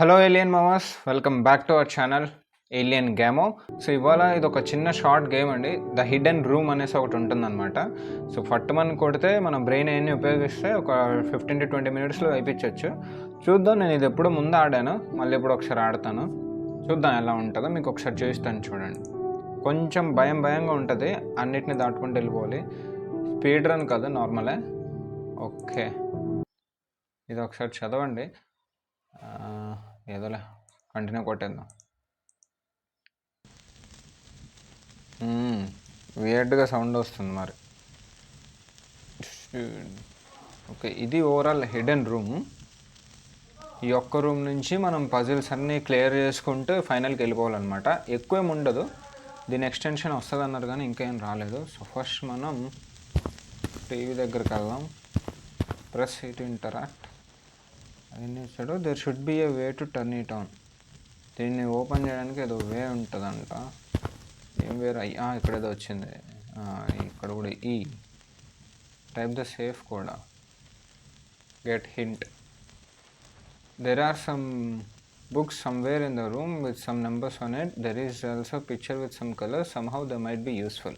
Hello alien మామాస్ welcome back to our channel alien గేమో so ఇవాళ ఇది ఒక చిన్న షార్ట్ గేమ్ అండి. ద హిడెన్ రూమ్ అనేసి ఒకటి ఉంటుందన్నమాట. సో ఫట్టుమని కొడితే మన బ్రెయిన్ అన్ని ఉపయోగిస్తే ఒక ఫిఫ్టీన్ టు ట్వంటీ మినిట్స్లో అయిపించవచ్చు చూద్దాం నేను ఇది ఎప్పుడు ముందు ఆడాను మళ్ళీ ఇప్పుడు ఒకసారి ఆడతాను. చూద్దాం ఎలా ఉంటుందో మీకు ఒకసారి చూపిస్తాను చూడండి. కొంచెం భయం భయంగా ఉంటుంది అన్నిటిని దాటుకుంటూ వెళ్ళిపోవాలి. స్పీడ్ రన్ కాదు నార్మలే ఓకే ఇది ఒకసారి చదవండి. ఏదోలే కంటిన్యూ కొట్టేద్దాం. వియర్డ్గా సౌండ్ వస్తుంది మరి. ఓకే ఇది ఓవరాల్ హిడెన్ రూమ్ ఈ ఒక్క రూమ్ నుంచి మనం పజిల్స్ అన్నీ క్లియర్ చేసుకుంటూ ఫైనల్కి వెళ్ళిపోవాలన్నమాట. ఎక్కువేం ఉండదు. దీని ఎక్స్టెన్షన్ వస్తుంది అన్నారు కానీ ఇంకేం రాలేదు. సో ఫస్ట్ మనం టీవీ దగ్గరికి వెళ్దాం. ప్రెస్ ఇట్ ఇంటరాక్ట్ ఆయన చేశాడు there should be a way to turn it on దీన్ని ఓపెన్ చేయడానికి ఏదో వే ఉంటుందంట. ఏం వేరే? అయ్యా ఇక్కడ ఏదో వచ్చింది. ఇక్కడ కూడా ఈ. టైప్ ద సేఫ్ కూడా. Get hint there are some books somewhere in the room with some numbers on it there is also picture with some colour somehow they might be useful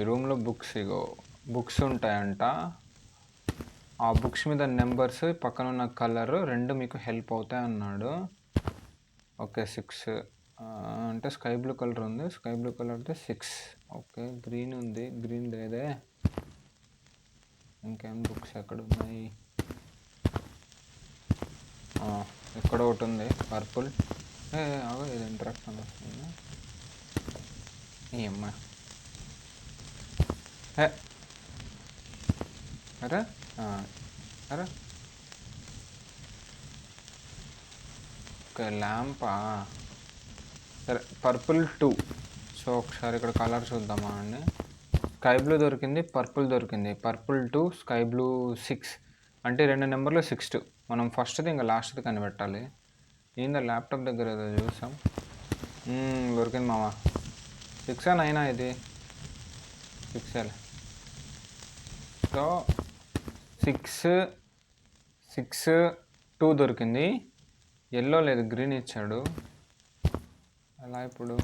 ఈ రూమ్లో బుక్స్ ఇగో. Books ఉంటాయంట. ఆ books మీద numbers పక్కన ఉన్న colour రెండు మీకు help అవుతాయి అన్నాడు. Okay six. అంటే స్కై బ్లూ కలర్ ఉంది. స్కై బ్లూ కలర్ అయితే సిక్స్. ఓకే గ్రీన్ ఉంది. గ్రీన్ లేదే. ఇంకేం బుక్స్ ఎక్కడ ఉన్నాయి ఇక్కడ ఒకటి ఉంది. పర్పుల్. ఏ అవ ఇది ఇంట్రాక్షన్ వస్తుంది. ఈ అమ్మ అరే. అరే. ఓకే ల్యాంపా. సరే పర్పుల్ టూ. సో ఒకసారి ఇక్కడ కలర్ చూద్దామా అండి. స్కై బ్లూ దొరికింది పర్పుల్ దొరికింది. Purple two sky blue six. అంటే రెండు నెంబర్లు సిక్స్ టూ. మనం ఫస్ట్ది ఇంకా లాస్ట్ది కనిపెట్టాలి. ఏందో ల్యాప్టాప్ దగ్గర ఏదో చూసాం. దొరికింది మామ. సిక్స్ నైనా ఇది? Six so six six two దొరికింది. ఎల్లో లేదు గ్రీన్ ఇచ్చాడు. అలా ఇప్పుడు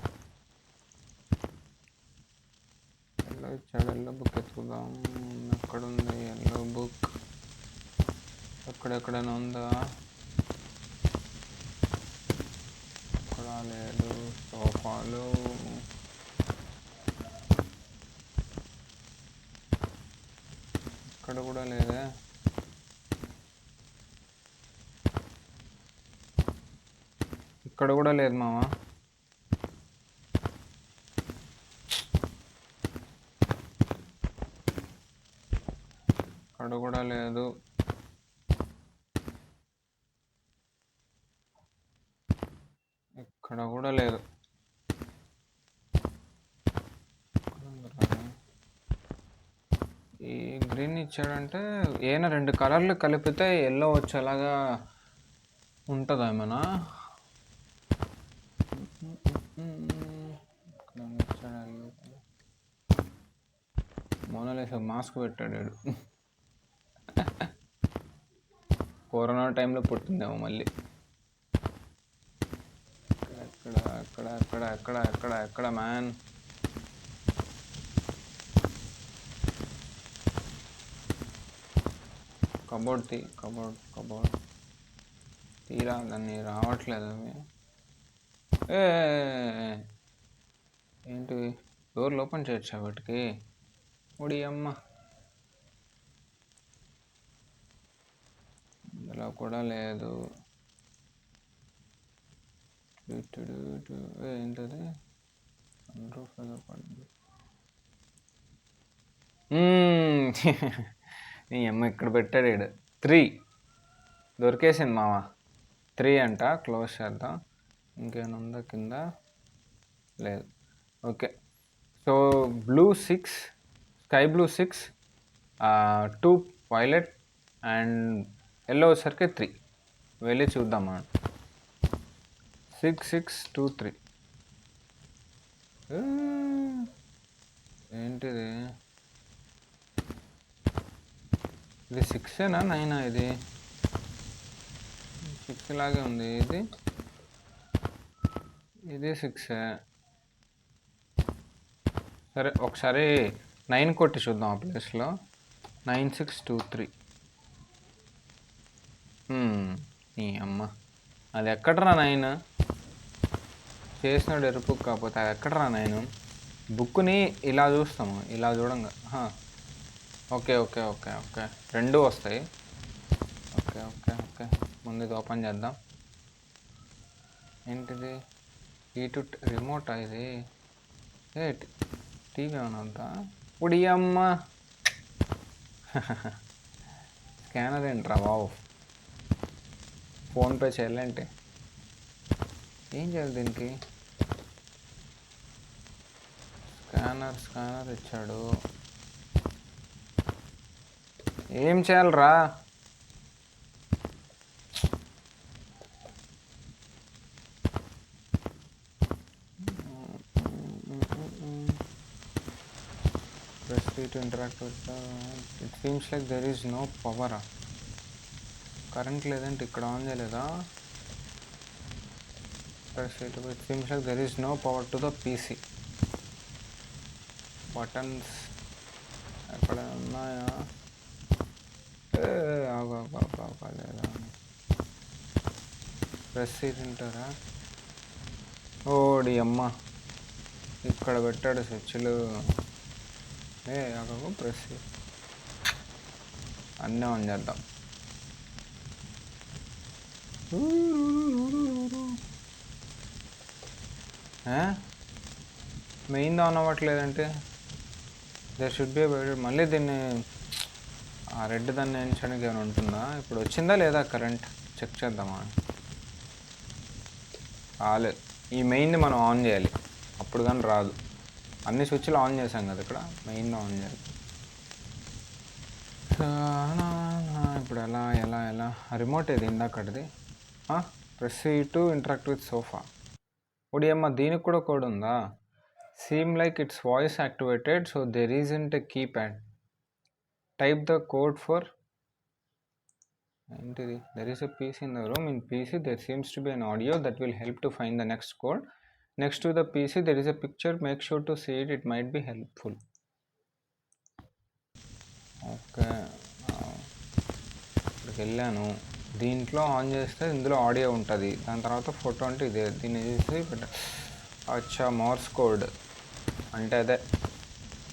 ఎల్లో ఇచ్చాడు ఎల్లో బుక్ ఎత్తుకుందాం. ఎక్కడ ఉంది ఎల్లో బుక్ ఎక్కడెక్కడైనా ఉందా? ఎక్కడ లేదు. సోఫాలు. ఇక్కడ కూడా లేదా? ఇక్కడ కూడా లేదు మామ అక్కడ కూడా లేదు. ఇక్కడ కూడా లేదు. ఈ గ్రీన్ ఇచ్చాడంటే ఏమైనా రెండు కలర్లు కలిపితే ఎల్లో వచ్చేలాగా ఉంటుందా ఏమైనా ఇక్కడ ఉంది ఇచ్చాడు yellow colour. Mona Lisa mask పెట్టాడు కరోనా టైంలో పుట్టిందేమో మళ్ళీ. ఎక్కడ అక్కడ అక్కడ ఎక్కడ ఎక్కడ ఎక్కడ మ్యాన్? కబోర్డ్ తీ కబోర్డ్ కబోర్డ్. తీరా దాన్ని రావట్లేదు ఏంటి డోర్లు ఓపెన్ చేయొచ్చా వాటికి? ఒడి అమ్మ ఇందులో కూడా లేదు. టు టు ఏంటది? రూఫ్ ఏదో పడింది. నీ అమ్మ ఇక్కడ పెట్టాడు ఈడు. త్రీ. దొరికేసింది మామ త్రీ అంట. క్లోజ్ చేద్దాం. ఇంకేమైనా ఉందా కింద? లేదు. Okay. So blue six sky blue six two violet and yellow వచ్చేసరికి త్రీ. వెళ్ళి చూద్దామా సిక్స్ సిక్స్ టూ త్రీ. ఏంటిది? ఇది సిక్సేనా నైనా ఇది? సిక్స్ లాగే ఉంది. ఇది? ఇది సిక్స్. సరే ఒకసారి నైన్ కొట్టి చూద్దాం ఆ ప్లేస్లో. Nine six two three. నీ అమ్మ. అది ఎక్కడరా నైన్? చేసినాడు ఎరుపు కాకపోతే అది ఎక్కడరా నైన్? బుక్ని ఇలా చూస్తాము ఇలా చూడంగా. Okay okay okay okay. రెండు వస్తాయి. Okay okay okay. ముందు ఇది ఓపెన్ చేద్దాం. ఏంటిది? ఈ టు రిమోట్ ఇది? ఏ టీవీ ఏమైనా ఉందా? ఉడి అమ్మ స్కానర్ ఏంట్రా బాబు? ఫోన్పే చేయాలంటే? ఏం చేయాలి దీనికి? స్కానర్ స్కానర్ ఇచ్చాడు. ఏం చేయాలరా? Press C to interact with the... It seems like there is no power. Current లేదంటే ఇక్కడ ఆన్ చేయలేదా? Press it it seems like there is no power to the PC buttons ఎక్కడ ఉన్నాయా ఏ, ఆగు, ఆగు, ఆగు, లేదా ప్రెస్ తింటారా ఓడి అమ్మ. ఇక్కడ పెట్టాడు స్విచ్లు. ఏ అక్కడ ప్రెస్ అన్నీ ఆన్ చేద్దాం. మెయిన్ ఆన్ అవ్వట్లేదంటే దర్ షుడ్ బి మళ్ళీ దీన్ని ఆ రెడ్ దాన్ని ఎంచడానికి ఏమైనా ఉంటుందా? ఇప్పుడు వచ్చిందా లేదా కరెంట్? చెక్ చేద్దామా? రాలేదు. ఈ మెయిన్ మనం ఆన్ చేయాలి. అప్పుడు కానీ రాదు. అన్ని స్విచ్లు ఆన్ చేసాం కదా ఇక్కడ మెయిన్ ఆన్ చేయాలి. ఇప్పుడు ఎలా ఎలా ఎలా? రిమోట్ ఏది ఇందాకటిది press to interact with sofa ఒడియమ్మ దీనికి కూడా కోడ్ ఉందా? Seem like it's voice activated so there is in a keypad type the code for ఏంటిది there is a piece in the room in PC there seems to be an audio that will help to find the next code next to the PC there is a picture make sure to see it it might be helpful okay ఇక్కడికి వెళ్ళాను. దీంట్లో on చేస్తే ఇందులో audio ఉంటుంది. దాని తర్వాత photo అంటే ఇదే. దీన్ని చూసి అచ్చా మార్స్ కోడ్ అంటే అదే.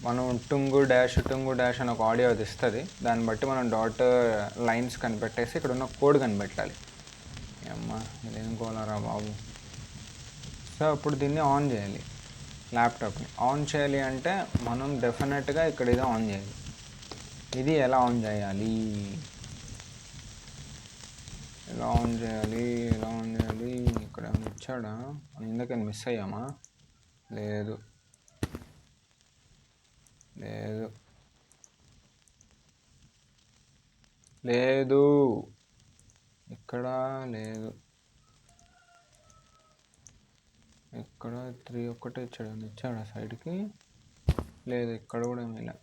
మనం టుంగు డాష్ టుంగు డాష్ అని ఒక ఆడియో అది ఇస్తుంది. దాన్ని బట్టి మనం డాట్ లైన్స్ uh, కనిపెట్టేసి ఇక్కడ ఉన్న కోడ్ కనిపెట్టాలి. అమ్మా ఇదేం కోలరా బాబు. సో ఇప్పుడు దీన్ని ఆన్ చేయాలి. ల్యాప్టాప్ని. ఆన్ చేయాలి అంటే మనం డెఫినెట్గా ఇక్కడ ఇది ఆన్ చేయాలి. ఇది ఎలా ఆన్ చేయాలి? ఎలా ఆన్ చేయాలి? ఎలా ఆన్ చేయాలి? ఇక్కడ ఇచ్చాడా? మనం ఇందాకని మిస్ అయ్యామా? లేదు. లేదు. లేదు. ఇక్కడ లేదు. ఇక్కడ త్రీ ఒక్కటే ఇచ్చాడు. ఇచ్చాడు ఇచ్చాడా సైడ్కి? లేదు ఇక్కడ కూడా ఏమీ ఇలా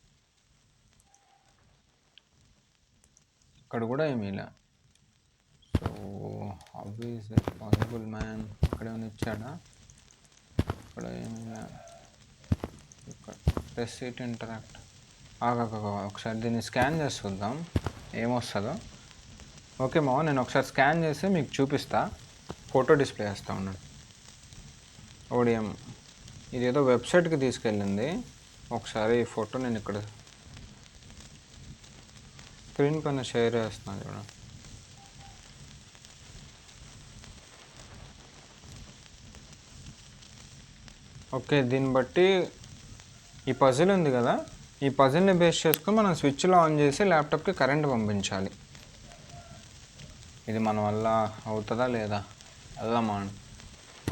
ఇక్కడ కూడా ఏమీ ఇలా సో హౌ పాసిబుల్ మ్యాన్. ఇక్కడ ఏమైనా ఇచ్చాడా? ఇక్కడ ఏమీ ఇలా ఇక్కడ ప్రెస్ సీట్ ఇంటరాక్ట్. ఆగాక ఒకసారి దీన్ని స్కాన్ చేసి చూద్దాం. ఏమొస్తుందో. ఓకే మా నేను ఒకసారి స్కాన్ చేసి మీకు చూపిస్తా. ఫోటో డిస్ప్లే చేస్తా ఉన్నాడు. ఓడిఎం ఇది ఏదో వెబ్సైట్కి తీసుకెళ్ళింది. ఒకసారి ఈ ఫోటో నేను ఇక్కడ స్క్రీన్ పైన షేర్ చేస్తున్నాను చూడండి ఓకే దీన్ని బట్టి ఈ పజిల్ ఉంది కదా? ఈ పజిల్ని బేస్ చేసుకుని మనం స్విచ్లో ఆన్ చేసి ల్యాప్టాప్కి కరెంట్ పంపించాలి. ఇది మన వల్ల అవుతుందా లేదా? వెళ్దామా?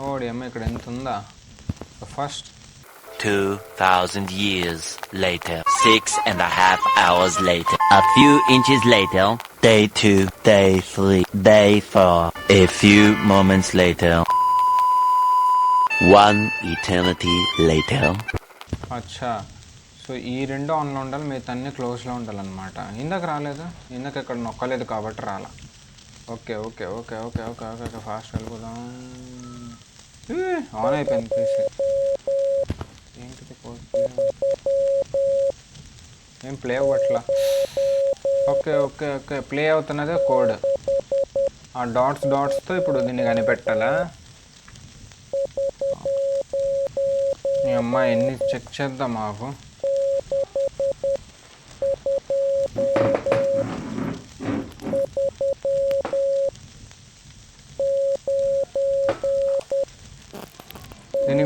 ఓడి అమ్మ ఇక్కడ ఎంత ఉందా first 2,000 years later. Six and a half hours later. A few inches later. Day two, day three, day four. A few moments later. One eternity later. అచ్చా సో ఈ రెండు ఆన్లో ఉండాలి మిగతా అన్ని క్లోజ్లో ఉండాలన్నమాట ఇందాక రాలేదు ఇందాక ఇక్కడ నొక్కలేదు కాబట్టి రాలా okay okay okay okay okay okay okay fast వెళ్ళిపోదాం. ఆన్ అయిపోయింది పీసీ ఏంటిది ఏం ప్లే అవ్వట్లా? ఓకే ఓకే ఓకే ప్లే అవుతున్నదే కోడ్ ఆ డాట్స్ డాట్స్తో ఇప్పుడు దీన్ని కనిపెట్టాలా? మీ అమ్మ ఎన్ని చెక్ చేద్దాం మాకు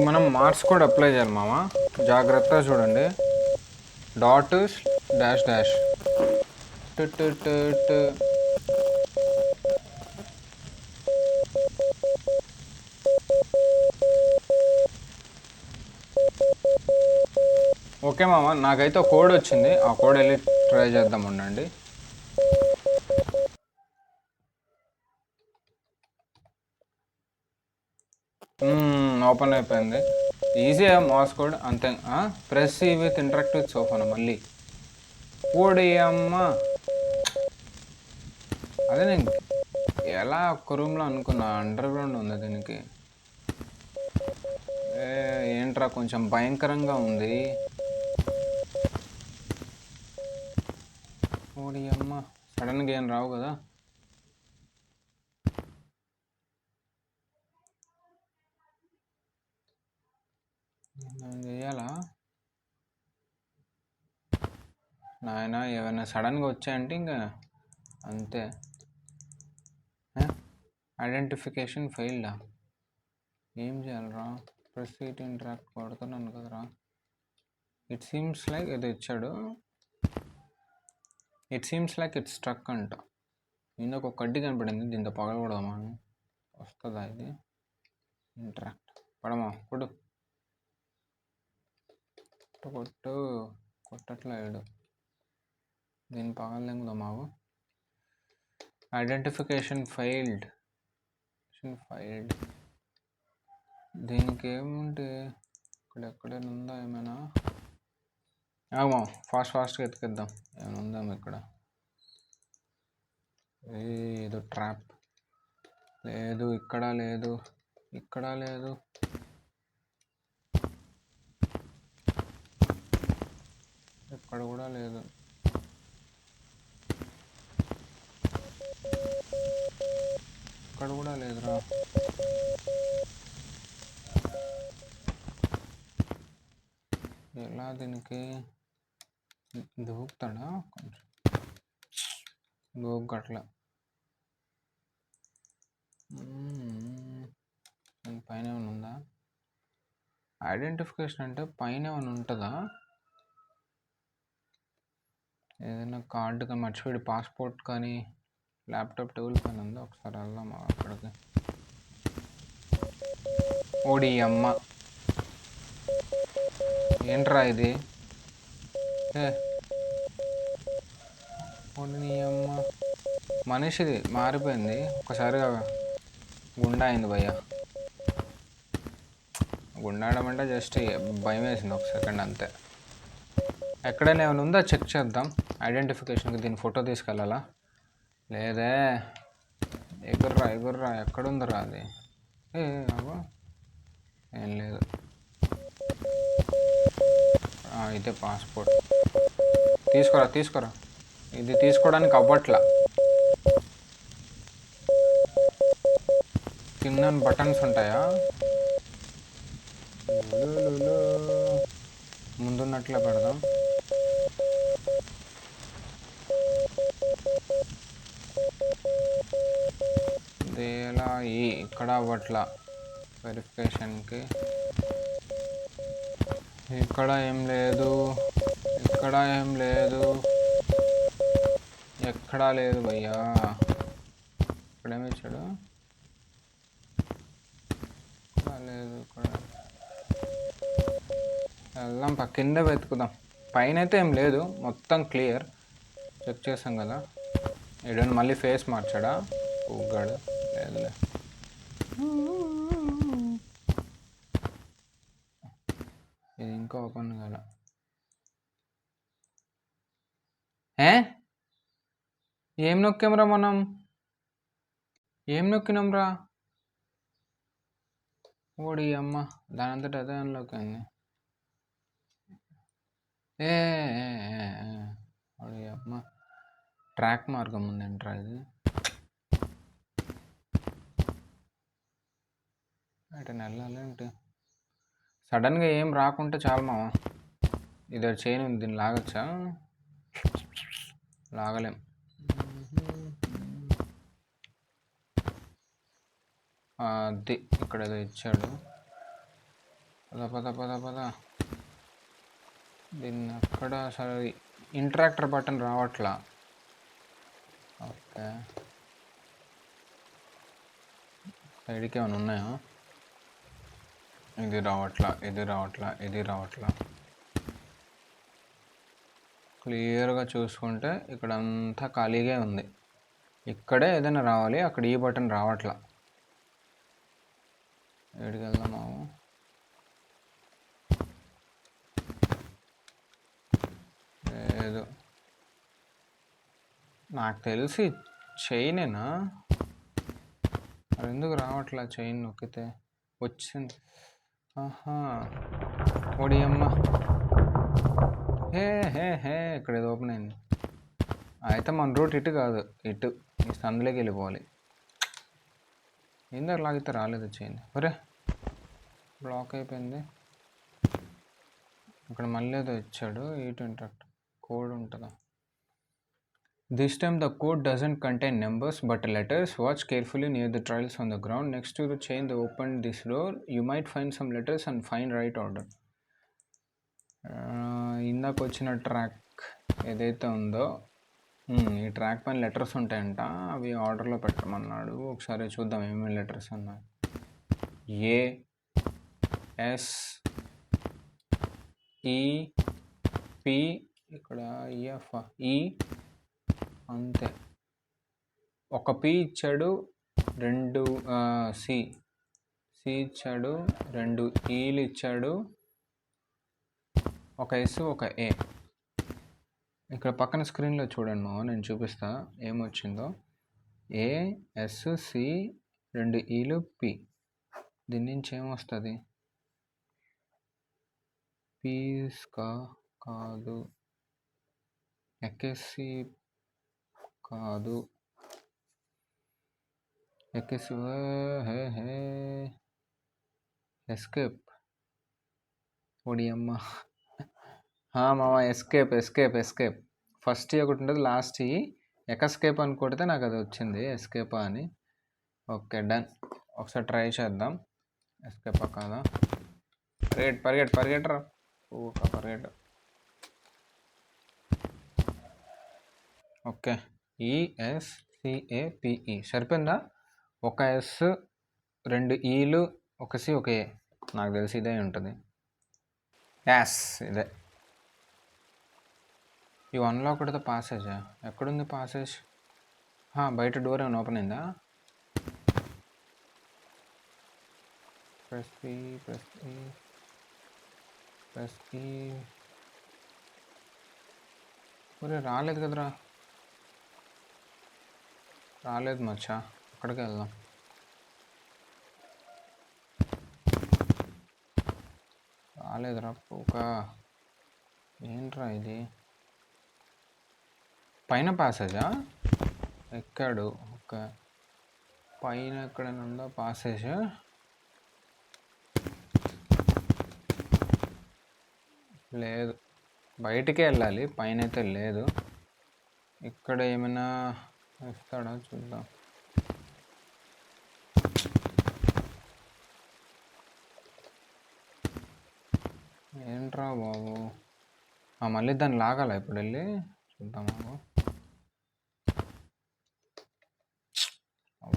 మనం మార్క్స్ కూడా అప్లై చేయాలి మామ. జాగ్రత్తగా చూడండి. Dot dash dash. Two two two two. Okay మామ నాకైతే ఒక కోడ్ వచ్చింది. ఆ కోడ్ వెళ్ళి ట్రై చేద్దాం ఉండండి. ఓపెన్ అయిపోయింది. ఈజీ మాస్ కోడ్ అంతే. ప్రెస్ విత్ ఇంటరాక్టివ్ సోఫాను మళ్ళీ. ఓడి అమ్మ. అదే నేను ఎలా ఒక్క రూమ్లో అనుకున్నా అండర్ గ్రౌండ్ ఉంది దీనికి. ఏ, ఏంట్రా కొంచెం భయంకరంగా ఉంది. ఓడి అమ్మ. సడన్గా ఏం రావు కదా. చేయాలా నాయన ఏమైనా సడన్గా వచ్చాయంటే ఇంకా అంతే. ఐడెంటిఫికేషన్ ఫెయిల్డా? ఏం చేయాలరా? ప్రొసీడ్ ఇంటరాక్ట్ కొడుతున్నాను కదరా. ఇట్ సీమ్స్ లైక్ ఇది ఇచ్చాడు. It seems like it's struck అంట. ఇందుకు ఒక కడ్డి కనపడింది. దీంతో పగలకూడదమ్మా వస్తుందా ఇది? ఇంటరాక్ట్ పడమా కొడు. కొట్టు కొట్టు కొట్టట్లేడు దీన్ని పగలలేముదా మావు? ఐడెంటిఫికేషన్ ఫైల్డ్ ఫైల్డ్ దీనికి ఏముంటే ఇక్కడ ఎక్కడైనా ఉందా ఏమైనా? ఏమో ఫాస్ట్ ఫాస్ట్గా ఎతికిద్దాం ఏమైనా ఉందాం ఇక్కడ? ఏదో ట్రాప్ లేదు ఇక్కడ లేదు ఇక్కడ లేదు. అక్కడ కూడా లేదు. అక్కడ కూడా లేదురా. ఎలా దీనికి దూకుతాడా? కొంచెం దూకట్ల. పైన ఏమైనా ఉందా? ఐడెంటిఫికేషన్ అంటే పైన ఏమైనా ఉంటుందా? ఏదైనా కార్డు కానీ మర్చిపోయి పాస్పోర్ట్ కానీ ల్యాప్టాప్ టేబుల్ పైన ఉందా? ఒకసారి వెళ్దాం అక్కడికి. ఓడి అమ్మ. ఏంట్రా ఇది? ఏ? ఓడి అమ్మ. మనిషిది మారిపోయింది. ఒకసారిగా గుండా అయింది భయ్య. గుండాడడం అంటే జస్ట్ భయం వేసింది ఒక సెకండ్ అంతే. ఎక్కడైనా ఏమైనా ఉందా? చెక్ చేద్దాం. ఐడెంటిఫికేషన్కి దీని ఫోటో తీసుకెళ్ళాలా? లేదే. ఎగుర్రా ఎగుర్రా. ఎక్కడుందిరా అది? ఏ అవ్వ. ఏం లేదు. ఆ, ఇదే పాస్పోర్ట్. తీసుకోరా తీసుకోరా. ఇది తీసుకోవడానికి అవ్వట్లా. కింద బటన్స్ ఉంటాయా? ముందున్నట్లే పెడదాం. ఇదేలా ఈ ఇక్కడ అవ్వట్లా వెరిఫికేషన్కి. ఇక్కడ ఏం లేదు ఇక్కడ ఏం లేదు. ఎక్కడా లేదు భయ్యా. ఇక్కడేమి ఇచ్చాడు? ఇక్కడ లేదు ఇక్కడ. వెళ్దాం పక్క కింద వెతుకుదాం. పైన అయితే ఏం లేదు మొత్తం క్లియర్. చెక్ చేసాం కదా. ఏడని మళ్ళీ ఫేస్ మార్చాడా? ఊగాడు లేదులే. ఇది ఇంకా ఓపెన్ కదా. ఏ? ఏం నొక్కాంరా మనం? ఏం నొక్కినాం రా? ఓడి అమ్మ దాని అంతటా అదే అన్లోకి ఏ ఏ. ఓడి అమ్మ. ట్రాక్ మార్గం ఉందంట్రా ఇది. అంటే సడన్గా ఏం రాకుంటే చాలు మామ ఇది చైన్ ఉంది దీన్ని లాగచ్చా? లాగలేం. అది ఇక్కడ ఏదో ఇచ్చాడు. పద పద పద పద. దీన్ని అక్కడ సరే ఇంట్రాక్టర్ బటన్ రావట్లా. ఓకే. సైడ్కి ఏమైనా ఉన్నాయా? ఇది రావట్లా ఇది రావట్లా ఇది రావట్లా. క్లియర్గా చూసుకుంటే ఇక్కడ అంతా ఖాళీగా ఉంది. ఇక్కడే ఏదైనా రావాలి అక్కడ ఈ బటన్ రావట్లా. ఏడికి వెళ్దామాము లేదు. నాకు తెలిసి చైనేనా? మరి ఎందుకు రావట్లా చైన్ నొక్కితే? వచ్చింది. ఆహా. ఓడి అమ్మ. హే హే హే. ఇక్కడ ఏదో ఓపెన్ అయింది. అయితే మన రూట్ ఇటు కాదు ఇటు. ఈ సందులోకి వెళ్ళిపోవాలి. ఏందో లాగితే రాలేదు చైన్? ఒరే బ్లాక్ అయిపోయింది. ఇక్కడ మళ్ళీ ఏదో ఇచ్చాడు ఇటు ఇంట్రాక్ట్ కోడ్ ఉంటుందా? This time the code doesn't contain numbers but letters watch carefully near the trials on the ground next to the chain the open this door you might find some letters and find right order ఇందాక వచ్చిన track ఏదైతే ఉందో ఈ track పైన letters ఉంటాయంట అవి ఆర్డర్లో పెట్టమన్నాడు. ఒకసారి చూద్దాం ఏమేమి లెటర్స్ ఉన్నాయి. ఏ ఎస్ ఈ పి ఇక్కడ ఈఎఫ్ ఈ అంతే. ఒక పి ఇచ్చాడు రెండు సి సి ఇచ్చాడు రెండు ఈలు ఇచ్చాడు ఒక ఎస్ ఒక ఏ ఇక్కడ పక్కన స్క్రీన్లో చూడండి మామ నేను చూపిస్తా ఏమొచ్చిందో. ఏ ఎస్ సి రెండు ఈలు పి దీని నుంచి ఏమొస్తుంది? పీస్ కా కాదు. ఎక్కేసి కాదు. ఎక్కేసి హే హే. ఎస్కేప్ ఒడియమ్మ మామ ఎస్కేప్ ఎస్కేప్ ఎస్కేప్ ఫస్ట్ ఒకటి ఉంటుంది లాస్ట్ ఎకస్కేప్ అని కొడితే నాకు అది వచ్చింది ఎస్కేప్ అని. ఓకే డన్ ఒకసారి ట్రై చేద్దాం. ఎస్కేప్ కాదా? పరిగెట్ పరిగెట్ పరిగెట్టరా ఊక పరిగెట్ ఓకే ఈఎస్సిఏపిఈ సరిపోయిందా? ఒక ఎస్ రెండు ఈలు ఒక సి ఒక ఏ నాకు తెలిసి ఇదే ఉంటుంది. యాస్ ఇదే. ఈ వన్లో ఒకటితో పాసేజా ఎక్కడుంది పాసేజ్ బయట డోర్ ఏమైనా ఓపెన్ అయిందా? ప్రెస్ ఈ ప్రెస్ పీ ప్రెస్ పీ రాలేదు కదరా. రాలేదు మచ్చా. అక్కడికి వెళ్దాం. రాలేదురా ఒక ఏంట్రా ఇది? పైన పాసేజా ఎక్కాడు? ఒక పైన ఎక్కడైనా ఉందా ప్యాసేజ్ లేదు. బయటికే వెళ్ళాలి. పైన అయితే లేదు. ఇక్కడ ఏమైనా ఇస్తాడా చూద్దాం. ఏంట్రా బాబు? మళ్ళీ దాన్ని లాగాల ఇప్పుడు వెళ్ళి? చూద్దాం బాబు.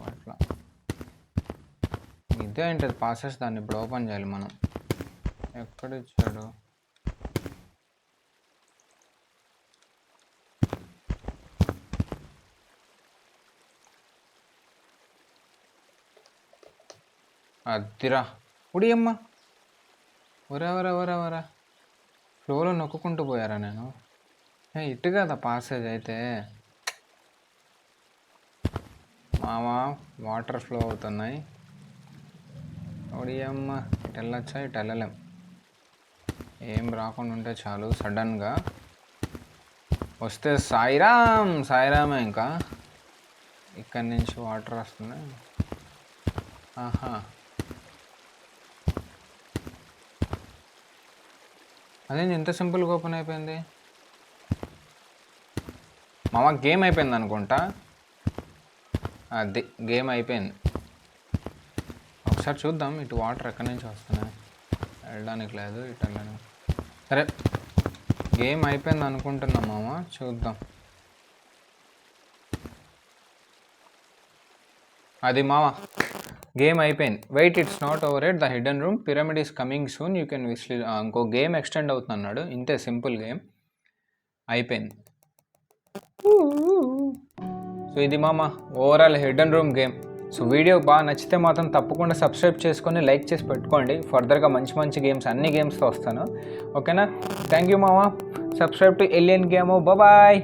అట్లా. ఇదే ఏంటది పాసెస్ దాన్ని ఇప్పుడు ఓపెన్ చేయాలి మనం. ఎక్కడ ఇచ్చాడు? అద్దిరా ఉడియమ్మ. ఒరా ఒరా ఒరా ఒరా. ఫ్లోలో నొక్కుంటూ పోయారా నేను? ఇటు కదా పాసేజ్ అయితే? మామా వాటర్ ఫ్లో అవుతున్నాయి. ఒడియమ్మ ఇటు వెళ్ళొచ్చా ఇటు వెళ్ళలేం. ఏం రాకుండా ఉంటే చాలు సడన్గా. వస్తే సాయిరామ్ సాయిరామే ఇంకా. ఇక్కడి నుంచి వాటర్ వస్తున్నాయి. ఆహా. అదేంటి ఇంత సింపుల్గా ఓపెన్ అయిపోయింది. మామ గేమ్ అయిపోయింది అనుకుంటా? అది గేమ్ అయిపోయింది. ఒకసారి చూద్దాం ఇటు వాటర్ ఎక్కడి నుంచి వస్తున్నాయి. వెళ్ళడానికి లేదు ఇటు వెళ్ళడానికి. సరే గేమ్ అయిపోయింది అనుకుంటున్నాం మామ చూద్దాం. అది మామ. గేమ్ అయిపోయింది. Wait it's not over at the hidden room pyramid is coming soon you can wisely ఇంకో గేమ్ ఎక్స్టెండ్ అవుతుంది అన్నాడు ఇంతే సింపుల్ గేమ్ అయిపోయింది. సో ఇది మామ overall hidden room game so video బాగా నచ్చితే మాత్రం తప్పకుండా సబ్స్క్రైబ్ చేసుకొని లైక్ చేసి పెట్టుకోండి. ఫర్దర్గా మంచి మంచి గేమ్స్ అన్ని గేమ్స్తో వస్తాను. ఓకేనా థ్యాంక్ యూ మామ. Subscribe to alien game boy